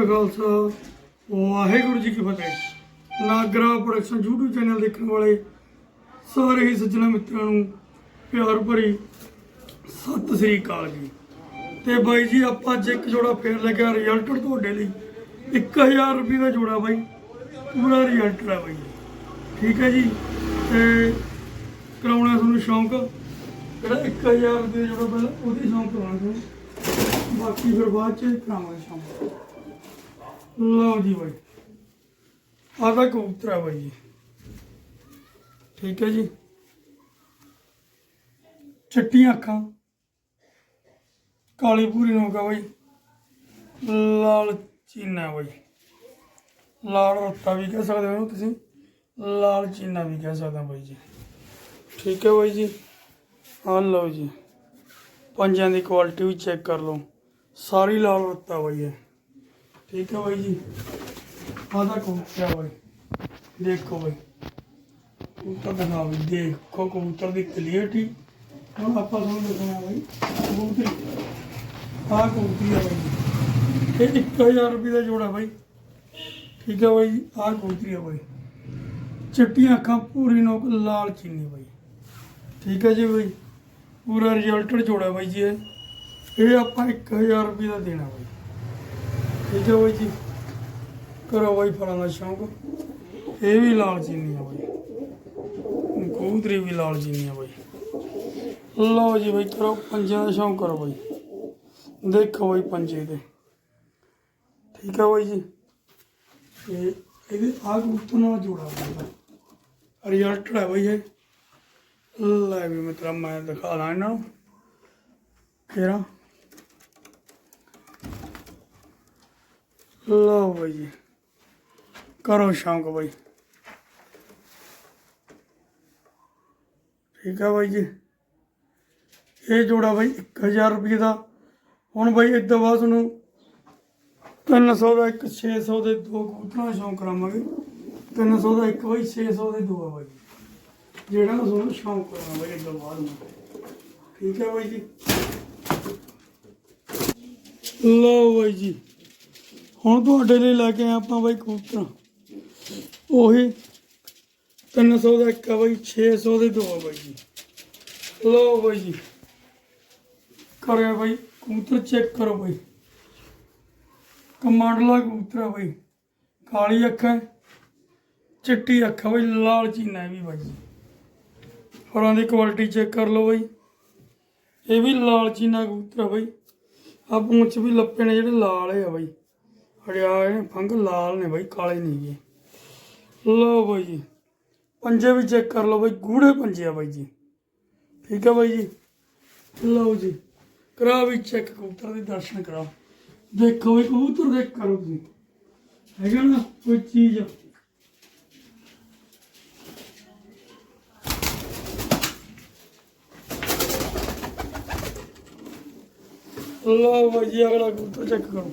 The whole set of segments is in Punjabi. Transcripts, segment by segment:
ਕਾ ਖਾਲਸਾ, ਵਾਹਿਗੁਰੂ ਜੀ ਕੀ ਫਤਿਹ। ਨਾਗਰਾ ਪ੍ਰੋਡਕਸ਼ਨ YouTube ਚੈਨਲ ਦੇਖਣ ਵਾਲੇ ਸਾਰੇ ਹੀ ਸੱਜਣਾ ਮਿੱਤਰਾਂ ਨੂੰ ਪਿਆਰ ਭਰੀ ਸਤਿ ਸ੍ਰੀ ਅਕਾਲ ਜੀ। ਤੇ ਬਾਈ ਜੀ, ਆਪਾਂ ਅੱਜ ਇੱਕ ਜੋੜਾ ਫੇਰ ਕੇ ਰਿਜ਼ਲਟ ਤੁਹਾਡੇ ਲਈ। 1000 ਰੁਪਏ ਦਾ ਜੋੜਾ ਬਾਈ, ਪੂਰਾ ਰਿਜ਼ਲਟ ਹੈ ਬਾਈ। ਠੀਕ ਹੈ ਜੀ? ਤੇ ਕਰਾਉਣਾ ਤੁਹਾਨੂੰ ਸ਼ੌਂਕ। ਜਿਹੜਾ 1000 ਰੁਪਏ ਜੋੜਾ ਪਹਿਲਾਂ ਉਹਦੀ ਸ਼ੌਂਕ ਕਰਾਉਣਾ। ਤੁਹਾਨੂੰ ਬਾਕੀ ਫਿਰ ਬਾਅਦ ਚ ਕਰਾਵਾਂਗੇ ਸ਼ੌਂਕ। ਲਓ ਜੀ ਬਾਈ। ਆ ਤਾਂ ਕਬੂਤਰ ਆ ਬਾਈ ਜੀ। ਠੀਕ ਹੈ ਜੀ। ਚਿੱਟੀਆਂ ਅੱਖਾਂ। ਕਾਲੀ ਪੂਰੀ ਨੋਕਾ ਬਾਈ। ਲਾਲ ਚੀਨਾ ਬਾਈ। ਲਾਲ ਰੱਤਾ ਵੀ ਕਹਿ ਸਕਦੇ ਹੋ ਇਹਨੂੰ ਤੁਸੀਂ। ਲਾਲ ਚੀਨਾ ਵੀ ਕਹਿ ਸਕਦੇ ਹੋ ਬਾਈ ਜੀ। ਠੀਕ ਹੈ ਬਾਈ ਜੀ। ਹਾਂ ਲਓ ਜੀ। ਪੰਜਾਂ ਦੀ ਕੁਆਲਿਟੀ ਵੀ ਚੈੱਕ ਕਰ ਲਓ। ਸਾਰੀ ਲਾਲ ਰੱਤਾ ਬਾਈ ਹੈ ਠੀਕ ਹੈ ਬਾਈ ਜੀ। ਆਹ ਦਾ ਕਬੂਤਰ ਬਾਈ? ਦੇਖੋ ਬਾਈ। ਕਬੂਤਰ ਦਿਖਾਓ ਵੀ ਦੇਖੋ ਕਬੂਤਰ ਦੀ ਕਲੀਅਰਟੀ ਹੁਣ ਆਪਾਂ ਤੁਹਾਨੂੰ ਦਿਖਾਉਣਾ ਬਾਈ। ਕਬੂਤਰੀ। ਆਹ ਕਬੂਤਰੀ ਆ ਬਾਈ ਇਹ 1000 ਰੁਪਏ ਦਾ ਜੋੜਾ ਬਾਈ। ਠੀਕ ਹੈ ਬਾਈ ਆਹ ਕਬੂਤਰੀ ਆ ਬਾਈ। ਚਿੱਟੀਆਂ ਅੱਖਾਂ ਪੂਰੀ ਨੋਕ ਲਾਲ ਚੀਨੀ ਬਾਈ। ਠੀਕ ਹੈ ਜੀ ਬਾਈ। ਪੂਰਾ ਰਿਜ਼ਲਟਡ ਜੋੜਾ ਬਾਈ ਜੀ ਇਹ। ਇਹ ਆਪਾਂ 1000 ਰੁਪਏ ਦਾ ਦੇਣਾ ਬਾਈ। ਠੀਕ ਹੈ ਬਾਈ ਜੀ, ਕਰੋ ਬਾਈ ਫਲਾਂ ਦਾ ਸ਼ੌਂਕ। ਇਹ ਵੀ ਲਾਲ ਚੀਨੀ ਆ ਬਾਈ। ਕਬੂਤਰੀ ਵੀ ਲਾਲ ਚੀਨੀ ਆ ਬਾਈ। ਲਓ ਜੀ ਬਾਈ, ਕਰੋ ਪੰਜਾਂ ਦਾ ਸ਼ੌਂਕ ਕਰੋ ਬਾਈ। ਦੇਖੋ ਬਾਈ ਪੰਜੇ ਤੇ। ਠੀਕ ਹੈ ਬਾਈ ਜੀ। ਇਹ ਇਹਦੇ ਆਹ ਕਬੂਤਰ ਨਾਲ ਜੋੜਾ ਬਾਈ ਰਿਜ਼ਲਟ ਹੈ ਬਾਈ ਇਹ। ਲੈ ਵੀ ਮਿੱਤਰਾ, ਮੈਂ ਦਿਖਾ ਲਾਂ ਇਹਨਾਂ ਨੂੰ। ਕਿਹੜਾ? ਲਓ ਬਾਈ ਜੀ। ਕਰੋ ਸ਼ੌਂਕ ਬਾਈ। ਠੀਕ ਆ ਬਾਈ ਜੀ। ਇਹ ਜੋੜਾ ਬਾਈ 1000 ਰੁਪਏ ਦਾ। ਹੁਣ ਬਾਈ ਇਦਾਂ ਬਾਅਦ ਤੁਹਾਨੂੰ 300 ਦਾ ਇੱਕ 600 ਦੇ ਦੋ ਕਬੂਤਰਾਂ ਦਾ ਸ਼ੌਂਕ ਕਰਾਵਾਂਗੇ। 300 ਦਾ ਇੱਕ ਬਾਈ 600 ਦੇ ਦੋ ਆ ਬਾਈ। ਜਿਹੜਾ ਨਾ ਤੁਹਾਨੂੰ ਸ਼ੌਂਕ ਕਰਾਵਾਂ ਬਾਈ ਇਦਾਂ ਬਾਅਦ ਠੀਕ ਹੈ ਬਾਈ ਜੀ। ਲਓ ਬਾਈ ਜੀ। ਹੁਣ ਤੁਹਾਡੇ ਲਈ ਲੈ ਕੇ ਆਏ ਆਪਾਂ ਬਾਈ ਕਬੂਤਰ। ਉਹੀ 300 ਦਾ ਇੱਕ ਆ ਬਾਈ 600 ਦੇ ਦੋ ਆ ਬਾਈ ਜੀ। ਲਓ ਬਾਈ ਜੀ। ਕਰਿਆ ਬਾਈ, ਕਬੂਤਰ ਚੈੱਕ ਕਰੋ ਬਾਈ। ਕਮਾਂਡਲਾ ਕਬੂਤਰ ਆ ਬਾਈ। ਕਾਲੀ ਅੱਖ ਹੈ, ਚਿੱਟੀ ਅੱਖ ਆ ਬਾਈ, ਲਾਲ ਚੀਨਾ ਹੈ ਵੀ ਬਾਈ ਜੀ। ਫਰਾਂ ਦੀ ਕੁਆਲਿਟੀ ਚੈੱਕ ਕਰ ਲਓ ਬਾਈ। ਇਹ ਵੀ ਲਾਲ ਚੀਨਾ ਕਬੂਤਰ ਆ ਬਾਈ। ਆ ਪੂੰਛ ਵੀ ਲੱਪੇ ਨੇ ਜਿਹੜੇ ਲਾਲ ਆ ਬਾਈ। ਹੜਿਆ ਨੇ ਫੰਗ ਲਾਲ ਨੇ ਬਾਈ, ਕਾਲੇ ਨਹੀਂ ਗੇ ਲਓ ਬਾਈ ਜੀ, ਪੰਜੇ ਵੀ ਚੈੱਕ ਕਰ ਲਓ ਬਾਈ, ਗੂੜੇ ਪੰਜੇ ਆ ਬਾਈ ਜੀ। ਠੀਕ ਆ ਬਾਈ ਜੀ? ਲਓ ਜੀ ਕਰਾ ਵੀ ਚੈੱਕ, ਕਬੂਤਰ ਦੇ ਦਰਸ਼ਨ ਕਰਾਓ। ਦੇਖੋ ਵੀ ਕਬੂਤਰ ਦੇਖ ਕਰੋ ਤੁਸੀਂ ਹੈਗਾ ਨਾ, ਕੋਈ ਚੀਜ਼? ਲਓ ਬਾਈ ਜੀ, ਅਗਲਾ ਕਬੂਤਰ ਚੈੱਕ ਕਰੋ।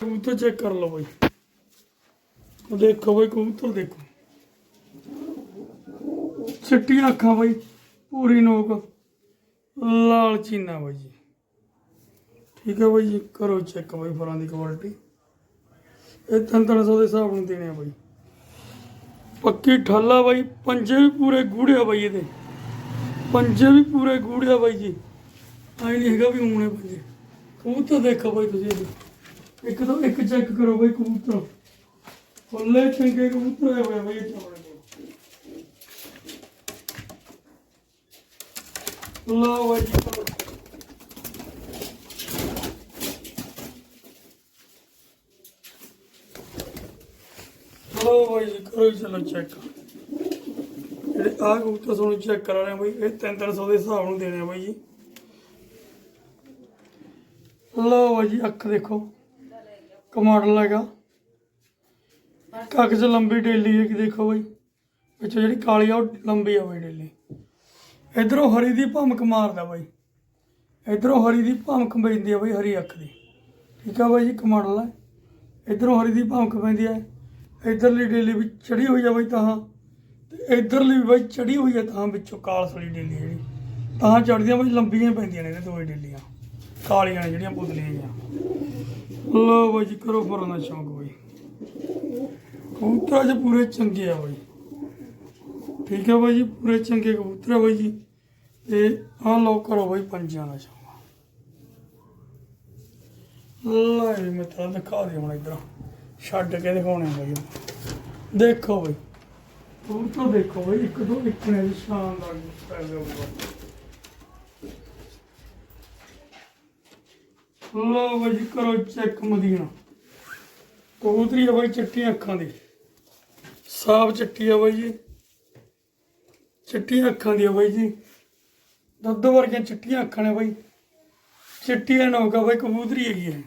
ਕਬੂਤਰ ਚੈੱਕ ਕਰ ਲਓ ਬਾਈ। ਉਹ ਦੇਖੋ ਬਾਈ, ਕਬੂਤਰ ਦੇਖੋ। ਚਿੱਟੀਆਂ ਅੱਖਾਂ ਬਾਈ, ਪੂਰੀ ਨੋਕ। ਲਾਲ ਚੀਨਾ ਬਾਈ ਜੀ। ਠੀਕ ਹੈ ਬਾਈ ਜੀ, ਕਰੋ ਚੈੱਕ ਬਾਈ ਫਰਾਂ ਦੀ ਕੁਆਲਿਟੀ ਇਹ ਤਿੰਨ ਤਿੰਨ ਸੌ ਦੇ ਹਿਸਾਬ ਨੂੰ ਦੇਣੇ ਆ ਬਾਈ। ਪੱਕੀ ਠੱਲਾ ਬਾਈ, ਪੰਜੇ ਵੀ ਪੂਰੇ ਗੂੜਿਆ ਬਾਈ ਇਹਦੇ। ਪੰਜੇ ਵੀ ਪੂਰੇ ਗੂੜਿਆ ਬਾਈ ਜੀ। ਆਈ ਨਹੀਂ ਹੈਗਾ ਵੀ ਹੋਣੇ ਪੰਜੇ। ਕਬੂਤਰ ਦੇਖੋ ਬਾਈ ਤੁਸੀਂ ਇਹਦੇ। ਇੱਕ ਤੋਂ ਇੱਕ ਚੈੱਕ ਕਰੋ ਬਾਈ ਕਬੂਤਰ। ਫੁੱਲੇ ਚੰਗੇ ਕਬੂਤਰ ਆਏ ਹੋਏ ਆ ਬਾਈ ਕੋਲ। ਲਓ ਬਾਈ ਜੀ ਕਰੋ। ਲਓ ਬਾਈ ਕਰੋ ਚਲੋ ਚੈੱਕ ਜਿਹੜੇ ਆਹ ਕਬੂਤਰ ਤੁਹਾਨੂੰ ਚੈੱਕ ਕਰਾ ਰਹੇ ਆ ਇਹ 300 ਦੇ ਹਿਸਾਬ ਨੂੰ ਦੇਣੇ ਆ ਬਾਈ ਜੀ। ਲਓ ਬਾਈ ਜੀ, ਅੱਖ ਦੇਖੋ। ਕਮਾਂਡਲ ਹੈਗਾ ਕੱਖ ਚ ਲੰਬੀ ਡੇਲੀ ਹੈ ਕਿ ਦੇਖੋ ਬਾਈ। ਵਿੱਚੋਂ ਜਿਹੜੀ ਕਾਲੀ ਆ, ਉਹ ਲੰਬੀ ਆ ਬਾਈ ਡੇਲੀ। ਇਧਰੋਂ ਹਰੀ ਦੀ ਭਮਕ ਮਾਰਦਾ ਬਾਈ। ਇਧਰੋਂ ਹਰੀ ਦੀ ਭਮਕ ਪੈਂਦੀ ਆ ਬਾਈ ਹਰੀ ਅੱਖ ਦੀ। ਠੀਕ ਆ ਬਾਈ ਜੀ ਕਮਾਂਡਲ ਹੈ ਇਧਰੋਂ ਹਰੀ ਦੀ ਭਮਕ ਪੈਂਦੀ ਹੈ ਇਧਰਲੀ ਡੇਲੀ ਵੀ ਚੜੀ ਹੋਈ ਆ ਬਾਈ ਤਾਂ। ਤੇ ਇਧਰਲੀ ਵੀ ਬਾਈ ਚੜੀ ਹੋਈ ਆ ਤਾਂ ਵਿੱਚੋਂ ਕਾਲਸ ਵਾਲੀ ਡੇਲੀ ਜਿਹੜੀ। ਤਾਂ ਚੜਦੀਆਂ ਬਾਈ ਲੰਬੀਆਂ ਪੈਂਦੀਆਂ ਨੇ ਇਹਦੇ ਦੋਵੇਂ ਡੇਲੀਆਂ। ਕਾਲੀਆਂ ਨੇ ਜਿਹੜੀਆਂ ਪੁਤਲੀਆਂ ਜਿਹੀਆਂ। ਲਓ ਬਾਈ ਜੀ, ਕਰੋ ਫਰਾਂ ਦਾ ਸ਼ੌਂਕ ਬਾਈ। ਕਬੂਤਰ ਅੱਜ ਪੂਰੇ ਚੰਗੇ ਆ ਬਾਈ। ਠੀਕ ਹੈ ਬਾਈ ਜੀ, ਪੂਰੇ ਚੰਗੇ ਕਬੂਤਰ ਆ ਬਾਈ ਜੀ। ਤੇ ਆਹ ਲਓ ਕਰੋ ਬਾਈ ਪੰਜਾਂ ਦਾ ਸ਼ੌਂਕ। ਲੈ ਵੀ ਦਿਖਾ ਦੇ ਹੁਣ ਇਧਰ। ਛੱਡ ਕੇ ਦਿਖਾਉਣੇ ਬਾਈ। ਦੇਖੋ ਬਾਈ। ਕਬੂਤਰ ਦੇਖੋ ਬਾਈ, ਇੱਕ ਤੋਂ ਇੱਕ ਨੇ ਸ਼ਾਨਦਾਰ ਕਬੂਤਰ ਹੈ ਲੋ ਬਾਈ ਜੀ, ਕਰੋ ਚੈੱਕ ਮਦੀਨਾ। ਕਬੂਤਰੀ ਆ ਬਾਈ ਚਿੱਟੀਆਂ ਅੱਖਾਂ ਦੀ। ਸਾਫ਼ ਚਿੱਟੀ ਆ ਬਾਈ ਜੀ। ਚਿੱਟੀਆਂ ਅੱਖਾਂ ਦੀ ਆ ਬਾਈ ਜੀ। ਦੁੱਧ ਵਰਗੀਆਂ ਚਿੱਟੀਆਂ ਅੱਖਾਂ ਨੇ ਬਾਈ। ਚਿੱਟੀਆਂ ਨੌਕਾ ਬਾਈ ਕਬੂਤਰੀ ਹੈਗੀ ਹੈ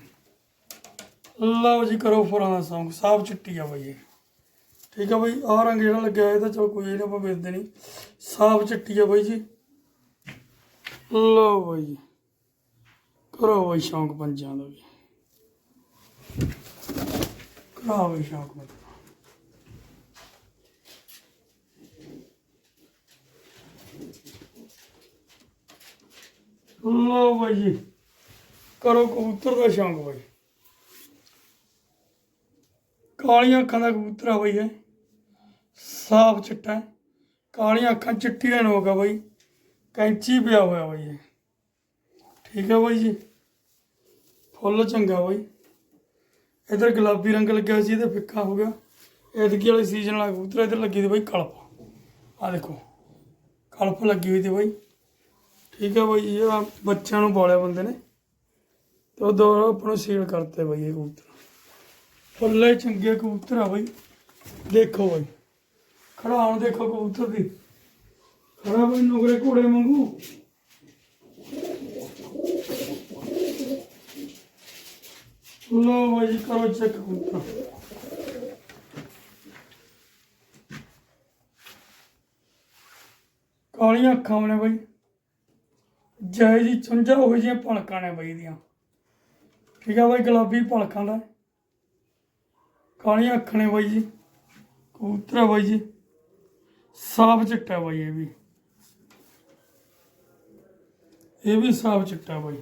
ਲਓ ਜੀ ਕਰੋ ਫੁਰਾਂ ਸੌਂਗ ਸਾਫ਼ ਚਿੱਟੀ ਆ ਬਾਈ ਇਹ ਠੀਕ ਆ ਬਾਈ ਆਹ ਰੰਗ ਜਿਹੜਾ ਲੱਗਿਆ ਹੋਇਆ ਇਹ ਚਲ ਕੋਈ ਨਹੀਂ ਆਪਾਂ ਵੇਚਦੇ ਨਹੀਂ ਸਾਫ਼ ਚਿੱਟੀ ਆ ਬਾਈ ਜੀ। ਲਓ ਬਾਈ ਜੀ। ਕਰੋ ਬਾਈ ਸ਼ੌਂਕ ਪੰਜਾਂ ਦਾ ਵੀ। ਕਰਾਓ ਬਾਈ ਸ਼ੌਂਕ ਪੰਜਾਂ ਲਓ ਬਾਈ ਕਰੋ ਕਬੂਤਰ ਦਾ ਸ਼ੌਂਕ ਬਾਈ। ਕਾਲੀਆਂ ਅੱਖਾਂ ਦਾ ਕਬੂਤਰ ਆ ਬਈ ਇਹ। ਸਾਫ਼ ਚਿੱਟਾ ਕਾਲੀਆਂ ਅੱਖਾਂ ਚਿੱਟੀਆਂ ਨੋਕ ਆ ਬਾਈ। ਕੈਂਚੀ ਪਿਆ ਹੋਇਆ ਬਾਈ ਇਹ। ਠੀਕ ਹੈ ਬਾਈ ਜੀ। ਫੁੱਲ ਚੰਗਾ ਬਾਈ। ਇਧਰ ਗੁਲਾਬੀ ਰੰਗ ਲੱਗਿਆ ਸੀ, ਇਹਦੇ ਫਿੱਕਾ ਹੋ ਗਿਆ। ਐਤਕੀ ਵਾਲੇ ਸੀਜ਼ਨ ਵਾਲਾ ਕਬੂਤਰ ਇਧਰ ਲੱਗੀ ਦੀ ਬਾਈ, ਕਲਪ। ਆ ਦੇਖੋ, ਕਲਪ ਲੱਗੀ ਹੋਈ ਤੇ ਬਾਈ। ਠੀਕ ਹੈ ਬਾਈ ਜੀ ਬੱਚਿਆਂ ਨੂੰ ਪਾਲਿਆ ਬੰਦੇ ਨੇ। ਤੇ ਉਹ ਦੋ ਆਪਾਂ ਸੀਲ ਕਰਤੇ ਬਾਈ ਇਹ ਕਬੂਤਰ। ਫੁੱਲੇ ਚੰਗੇ ਕਬੂਤਰ ਆ ਬਾਈ। ਦੇਖੋ ਬਾਈ ਖੜਾ ਹੁਣ ਦੇਖੋ ਕਬੂਤਰ ਦੀ। ਖੜਾ ਬਾਈ, ਨੁਗਰੇ ਘੋੜੇ ਵਾਂਗੂ। ਲੋ ਬਾਈ ਕਰੋ ਚੈੱਕ ਕਬੂਤਰ ਕਾਲੀਆਂ ਅੱਖਾਂ ਨੇ ਬਾਈ। ਜੈ ਜੀ ਚੁੰਝਾ ਹੋ ਜਿਹੀਆਂ ਪਲਕਾਂ ਨੇ ਬਾਈ ਦੀਆਂ। ਠੀਕ ਆ ਬਾਈ, ਗੁਲਾਬੀ ਪਲਕਾਂ ਦਾ। ਕਾਲੀਆਂ ਅੱਖਾਂ ਨੇ ਬਾਈ ਜੀ। ਕਬੂਤਰ ਬਾਈ ਜੀ। ਸਾਫ਼ ਚਿੱਟਾ ਬਾਈ, ਇਹ ਵੀ। ਇਹ ਵੀ ਸਾਫ਼ ਚਿੱਟਾ ਬਾਈ।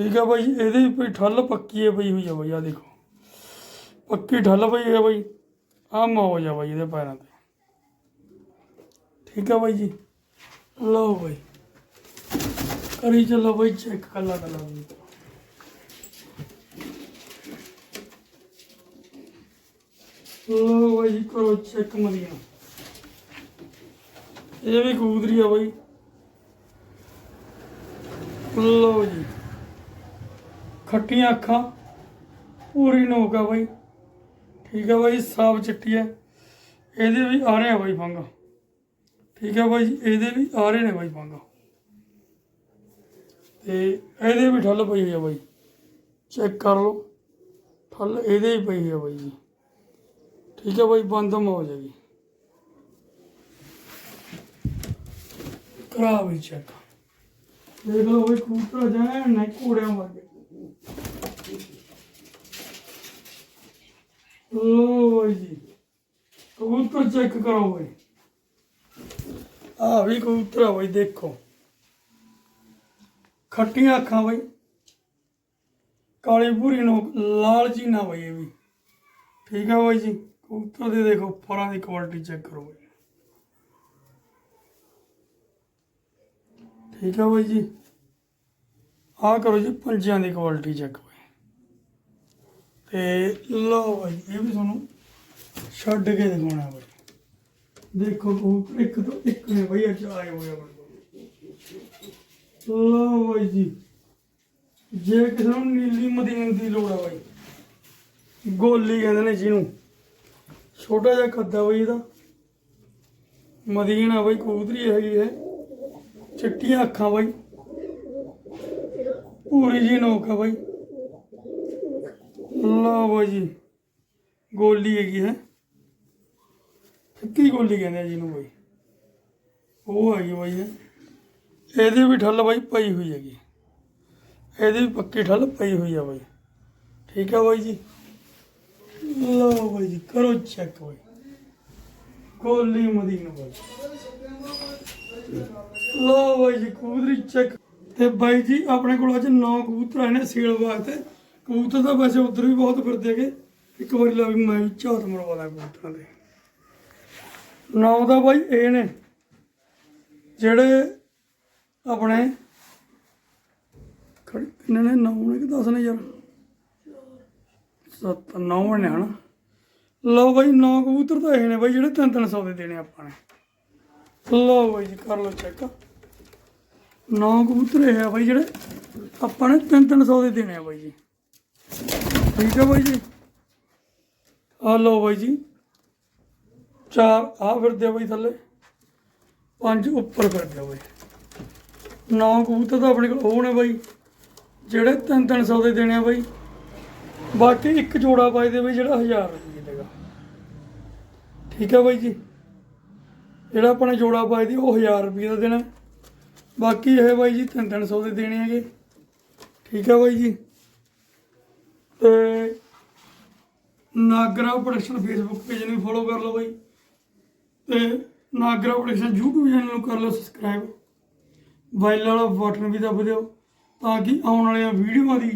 ਠੀਕ ਹੈ ਬਾਈ, ਇਹਦੇ ਵੀ ਠੱਲ ਪੱਕੀ ਹੈ ਪਈ ਹੋਈ ਆ ਬਾਈ ਆ ਦੇਖੋ। ਪੱਕੀ ਠੱਲ ਪਈ ਹੈ ਬਾਈ ਆ ਮੌਜ ਆ ਬਾਈ ਇਹਦੇ ਪੈਰਾਂ ਤੇ। ਠੀਕ ਆ ਬਾਈ ਜੀ। ਲਓ ਬਾਈ। ਕਰੀ ਚੱਲੋ ਬਾਈ ਚੈੱਕ ਕੱਲਾ ਕੱਲਾ ਬਾਈ ਲਓ ਬਾਈ ਜੀ, ਕਰੋ ਚੈੱਕ ਮਦੀਆਂ ਇਹ ਵੀ ਕੂਦਰੀ ਆ ਬਾਈ। ਲਓ ਜੀ। ਖੱਟੀਆਂ ਅੱਖਾਂ, ਪੂਰੀ ਨੋਕ ਆ ਬਾਈ। ਠੀਕ ਆ ਬਾਈ ਸਾਫ਼ ਚਿੱਟੀ ਹੈ ਇਹਦੇ ਵੀ ਆ ਰਹੇ ਆ ਬਾਈ ਫੰਗ ਠੀਕ ਹੈ ਬਾਈ ਜੀ ਇਹਦੇ ਵੀ ਆ ਰਹੇ ਨੇ ਬਾਈ ਫੰਗ ਤੇ ਇਹਦੇ ਵੀ ਠੱਲ ਪਈ ਹੋਈ ਆ ਬਾਈ। ਚੈੱਕ ਕਰ ਲਓ, ਠੱਲ ਇਹਦੇ ਹੀ ਪਈ ਹੋਈ ਆ ਬਾਈ ਜੀ। ਠੀਕ ਹੈ ਬਾਈ ਬੰਦਮ ਹੋ ਜਾਏਗੀ। ਕਰਾ ਵੀ ਚੈੱਕ। ਦੇਖ ਲਓ ਬਾਈ, ਕਬੂਤਰ ਜਾਏ ਨਾ ਘੋੜਿਆਂ ਵਰਗੇ। ਲੋ ਜੀ ਕਬੂਤਰ ਚੈੱਕ ਕਰੋ ਬਾਈ ਆ ਵੀ ਕਬੂਤਰ ਆ ਬਾਈ ਦੇਖੋ ਖੱਟੀਆਂ ਅੱਖਾਂ ਬਾਈ ਕਾਲੀ ਭੂਰੀ ਨੋਕ ਲਾਲ ਚੀਨਾ ਬਾਈ ਇਹ ਵੀ ਠੀਕ ਆ ਬਾਈ ਜੀ ਕਬੂਤਰ ਦੇ ਦੇਖੋ ਫਰਾਂ ਦੀ ਕੁਆਲਿਟੀ ਚੈੱਕ ਕਰੋ ਬਾਈ ਠੀਕ ਆ ਬਾਈ ਜੀ ਆਹ ਕਰੋ ਜੀ ਪੰਜਿਆਂ ਦੀ ਕੁਆਲਿਟੀ ਚੈੱਕ ਬਾਈ ਤੇ ਲਓ ਬਾਈ, ਇਹ ਵੀ ਤੁਹਾਨੂੰ ਛੱਡ ਕੇ ਦਿਖਾਉਣਾ ਬਾਈ। ਦੇਖੋ ਕਬੂਤਰ ਇੱਕ ਤੋਂ ਇੱਕ ਨੇ ਬਾਈ, ਅੱਜ ਆਏ ਹੋਏ ਆ ਲਓ ਬਾਈ ਜੀ, ਜੇ ਕਿਸੇ ਨੂੰ ਨੀਲੀ ਮਦੀਨ ਦੀ ਲੋੜ ਆ ਬਾਈ, ਗੋਲੀ ਕਹਿੰਦੇ ਨੇ ਜਿਹਨੂੰ। ਛੋਟਾ ਜਿਹਾ ਕੱਦਾ ਬਾਈ ਇਹਦਾ। ਮਦੀਨ ਆ ਬਾਈ, ਕਬੂਤਰੀ ਹੈਗੀ ਹੈ ਚਿੱਟੀਆਂ ਅੱਖਾਂ ਬਾਈ। ਪੂਰੀ ਜੀ ਨੋਕ ਆ ਬਾਈ। ਲਓ ਬਾਈ ਜੀ, ਗੋਲੀ ਹੈਗੀ ਹੈ। ਫਿੱਕੀ ਗੋਲੀ ਕਹਿੰਦੇ ਜੀ ਜਿਹਨੂੰ ਬਾਈ? ਉਹ ਹੈਗੀ ਬਾਈ ਇਹ ਇਹਦੀ ਵੀ ਠੱਲ ਬਾਈ ਪਈ ਹੋਈ ਹੈਗੀ। ਇਹਦੀ ਵੀ ਪੱਕੀ ਠੱਲ ਪਈ ਹੋਈ ਆ ਬਾਈ। ਠੀਕ ਹੈ ਬਾਈ ਜੀ। ਲਓ ਬਾਈ ਜੀ, ਕਰੋ ਚੈੱਕ ਬਾਈ। ਗੋਲੀ ਮਦੀਨਾ ਬਾਈ। ਲਓ ਬਾਈ ਜੀ, ਕਬੂਤਰੀ ਚੈੱਕ ਤੇ ਬਾਈ ਜੀ, ਆਪਣੇ ਕੋਲ ਅੱਜ 9 ਕਬੂਤਰ ਆਏ ਨੇ ਸੀਲ ਵਾਸਤੇ। ਕਬੂਤਰ ਤਾਂ ਵੈਸੇ ਉਧਰ ਵੀ ਬਹੁਤ ਫਿਰਦੇ ਹੈਗੇ। ਇੱਕ ਵਾਰੀ ਲਾ ਵੀ ਮੈਂ ਵੀ ਝਾਤ ਮਰਵਾਦਾ ਕਬੂਤਰਾਂ ਦੇ। ਨੌ ਦਾ ਬਾਈ ਇਹ ਨੇ, ਜਿਹੜੇ ਆਪਣੇ ਖੜੀ ਕਿੰਨੇ ਨੇ? ਨੌ ਨੇ ਕਿ 10 ਨੇ ਯਾਰ? ਸੱਤ, ਨੌ ਨੇ ਹਨਾ। ਲਓ ਬਾਈ, ਨੌ ਕਬੂਤਰ ਤਾਂ ਇਹ ਨੇ ਬਾਈ, ਜਿਹੜੇ ਤਿੰਨ ਤਿੰਨ ਸੌ ਦੇ ਦੇਣੇ ਆਪਾਂ ਨੇ। ਲਓ ਬਾਈ ਜੀ, ਕਰ ਲਓ ਚੈੱਕ। ਨੌ ਕਬੂਤਰ ਇਹ ਆ ਬਾਈ, ਜਿਹੜੇ ਆਪਾਂ ਨੇ ਤਿੰਨ ਤਿੰਨ ਸੌ ਦੇ ਦੇਣੇ ਆ ਬਾਈ ਜੀ। ਠੀਕ ਹੈ ਬਾਈ ਜੀ। ਆ ਲਓ ਬਾਈ ਜੀ। ਚਾਰ ਆ ਫਿਰਦੇ ਆ ਬਾਈ ਥੱਲੇ। ਪੰਜ ਉੱਪਰ ਫਿਰਦੇ ਆ ਬਾਈ। ਨੌ ਕਬੂਤਰ ਤਾਂ ਆਪਣੇ ਕੋਲ ਉਹ ਨੇ ਬਾਈ। ਜਿਹੜੇ ਤਿੰਨ ਤਿੰਨ ਸੌ ਦੇ ਦੇਣੇ ਆ ਬਾਈ। ਬਾਕੀ ਇੱਕ ਜੋੜਾ ਪਾਈ ਦੇ ਬਾਈ ਜਿਹੜਾ 1000 ਰੁਪਏ ਦੇਗਾ। ਠੀਕ ਹੈ ਬਾਈ ਜੀ। ਜਿਹੜਾ ਆਪਾਂ ਜੋੜਾ ਪਾਈ ਦੀ ਉਹ 1000 ਰੁਪਏ ਦਾ ਦੇਣਾ। ਬਾਕੀ ਇਹ ਬਾਈ ਜੀ ਤਿੰਨ ਤਿੰਨ ਸੌ ਦੇ ਦੇਣੇ ਹੈਗੇ। ਠੀਕ ਹੈ ਬਾਈ ਜੀ। ਤੇ ਨਾਗਰਾ ਪ੍ਰੋਡਕਸ਼ਨ ਫੇਸਬੁੱਕ ਪੇਜ ਨੂੰ ਫੋਲੋ ਕਰ ਲਓ ਬਾਈ। ਤੇ ਨਾਗਰਾ ਪ੍ਰੋਡਕਸ਼ਨ YouTube ਚੈਨਲ ਨੂੰ ਕਰ ਲਓ ਸਬਸਕ੍ਰਾਈਬ ਬੈਲ ਵਾਲਾ ਬਟਨ ਵੀ ਦੱਬ ਦਿਓ ਤਾਂ ਕਿ ਆਉਣ ਵਾਲੀਆਂ ਵੀਡੀਓਆਂ ਦੀ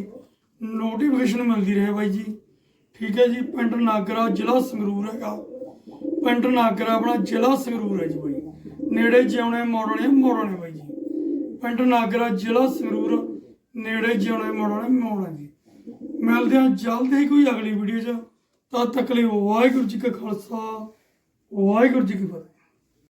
ਨੋਟੀਫਿਕੇਸ਼ਨ ਮਿਲਦੀ ਰਹੇ ਬਾਈ ਜੀ। ਠੀਕ ਹੈ ਜੀ, ਪਿੰਡ ਨਾਗਰਾ ਜ਼ਿਲ੍ਹਾ ਸੰਗਰੂਰ ਹੈਗਾ। ਪਿੰਡ ਨਾਗਰਾ ਆਪਣਾ ਜ਼ਿਲ੍ਹਾ ਸੰਗਰੂਰ ਹੈ ਜੀ ਬਾਈ। ਨੇੜੇ ਜਿਉਣੇ ਮੋੜਨੇ ਮੋੜਨੇ ਬਾਈ ਜੀ। ਪਿੰਡ ਨਾਗਰਾ ਜ਼ਿਲ੍ਹਾ ਸੰਗਰੂਰ, ਨੇੜੇ ਜਿਉਣੇ ਮੋੜਨੇ ਮੋੜਨੇ ਜੀ ਮਿਲਦੇ ਹਾਂ ਜਲਦ ਹੀ ਕੋਈ ਅਗਲੀ ਵੀਡੀਓ 'ਚ। ਤਦ ਤੱਕ ਲਈ ਵਾਹਿਗੁਰੂ ਜੀ ਕਾ ਖਾਲਸਾ, ਵਾਹਿਗੁਰੂ ਜੀ ਕੀ ਫਤਿਹ।